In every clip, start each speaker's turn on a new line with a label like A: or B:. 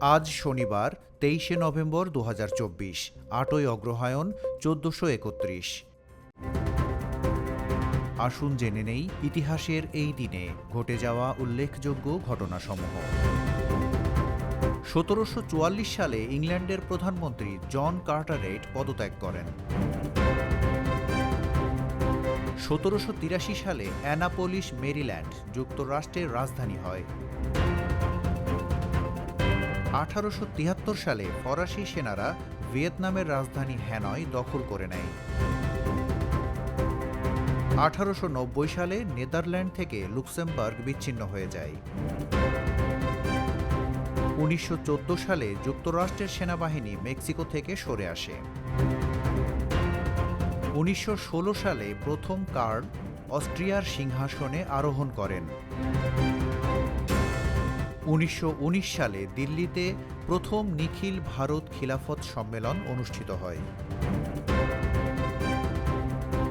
A: আজ শনিবার, তেইশে নভেম্বর দু হাজার চব্বিশ, আটই অগ্রহায়ণ চোদ্দশো একত্রিশ। আসুন জেনে নেই ইতিহাসের এই দিনে ঘটে যাওয়া উল্লেখযোগ্য ঘটনাসমূহ। সতেরোশো চুয়াল্লিশ সালে ইংল্যান্ডের প্রধানমন্ত্রী জন কার্টারেট পদত্যাগ করেন। সতেরোশো তিরাশি সালে অ্যানাপোলিস, মেরিল্যান্ড যুক্তরাষ্ট্রের রাজধানী হয়। আঠারোশো তিয়াত্তর সালে ফরাসি সেনারা ভিয়েতনামের রাজধানী হ্যানয় দখল করে নেয়। আঠারোশো নব্বই সালে নেদারল্যান্ড থেকে লুক্সেমবার্গ বিচ্ছিন্ন হয়ে যায়। উনিশশো চোদ্দ সালে যুক্তরাষ্ট্রের সেনাবাহিনী মেক্সিকো থেকে সরে আসে। উনিশশো ষোলো সালে প্রথম কার্ল অস্ট্রিয়ার সিংহাসনে আরোহণ করেন। উনিশশো উনিশ সালে দিল্লিতে প্রথম নিখিল ভারত খিলাফত সম্মেলন অনুষ্ঠিত হয়।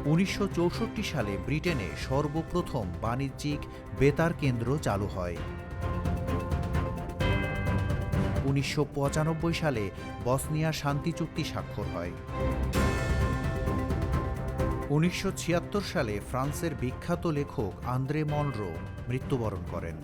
A: উনিশশো চৌষট্টি সালে ব্রিটেনে সর্বপ্রথম বাণিজ্যিক বেতার কেন্দ্র চালু হয়। উনিশশো পঁচানব্বই সালে বসনিয়া শান্তি চুক্তি স্বাক্ষর হয়। উনিশশো ছিয়াত্তর সালে ফ্রান্সের বিখ্যাত লেখক আন্দ্রে মনরো মৃত্যুবরণ করেন।